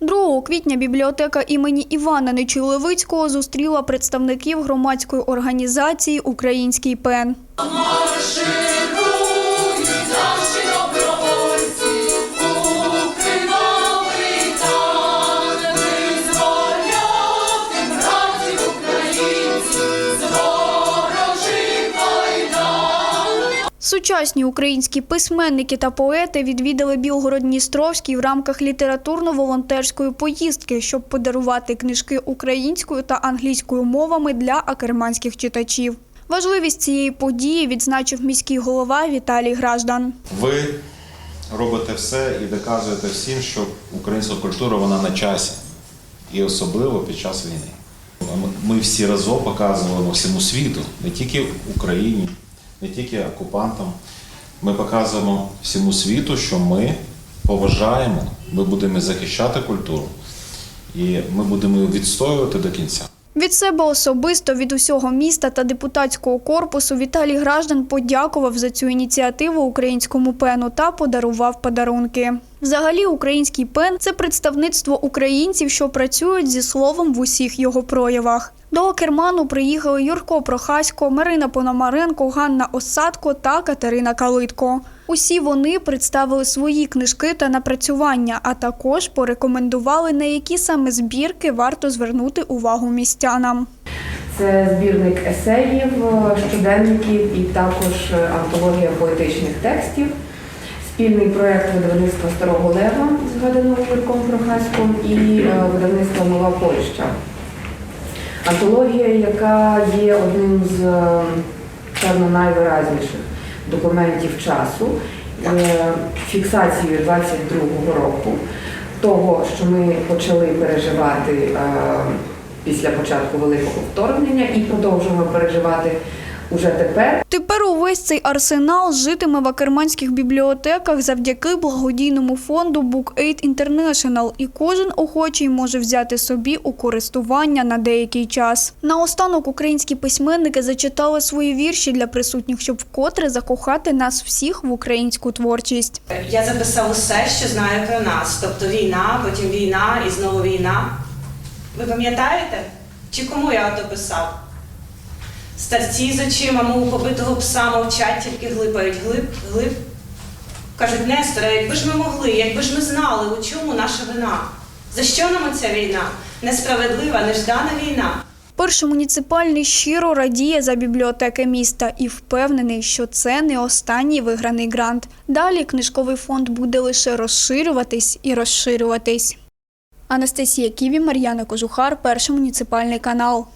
2 квітня бібліотека імені Івана Нечуйлевицького зустріла представників громадської організації Український пен. Сучасні українські письменники та поети відвідали Білгород-Дністровський в рамках літературно-волонтерської поїздки, щоб подарувати книжки українською та англійською мовами для акерманських читачів. Важливість цієї події відзначив міський голова Віталій Граждан. Ви робите все і доказуєте всім, що українська культура вона на часі, і особливо під час війни. Ми- всі разом показуємо всьому світу, не тільки в Україні, не тільки окупантам. Ми показуємо всьому світу, що ми поважаємо, ми будемо захищати культуру, і ми будемо відстоювати до кінця. Від себе особисто від усього міста та депутатського корпусу Віталій Граждан подякував за цю ініціативу українському пену та подарував подарунки. Взагалі, український пен це представництво українців, що працюють зі словом в усіх його проявах. До Керману приїхали Юрко Прохасько, Марина Пономаренко, Ганна Осадко та Катерина Калитко. Усі вони представили свої книжки та напрацювання, а також порекомендували, на які саме збірки варто звернути увагу містянам. Це збірник есеїв, щоденників і також антологія поетичних текстів. Спільний проєкт видавництва Старого Лева, згаданого Юрком Прохаськом, і е, видавництва Нова Польща. Антологія, яка є одним з е, певно найвиразніших документів часу, е, фіксацією 22-го року, того, що ми почали переживати після початку великого вторгнення і продовжуємо переживати уже тепер. Тепер увесь цей арсенал житиме в акерманських бібліотеках завдяки благодійному фонду BookAid International, і кожен охочий може взяти собі у користування на деякий час. Наостанок українські письменники зачитали свої вірші для присутніх, щоб вкотре закохати нас всіх в українську творчість. Я записав усе, що знаю про нас. Тобто війна, потім війна і знову війна. Ви пам'ятаєте? Чи кому я ото писав? Старці з очима, мов побитого пса, мовчать, тільки глипають глиб, глиб. Кажуть, Несторе, якби ж ми могли, якби ж ми знали, у чому наша вина. За що нам оця війна? Несправедлива, неждана війна. Перший муніципальний щиро радіє за бібліотеки міста і впевнений, що це не останній виграний грант. Далі книжковий фонд буде лише розширюватись і розширюватись. Анастасія Ківі, Мар'яна Кожухар, перший муніципальний канал.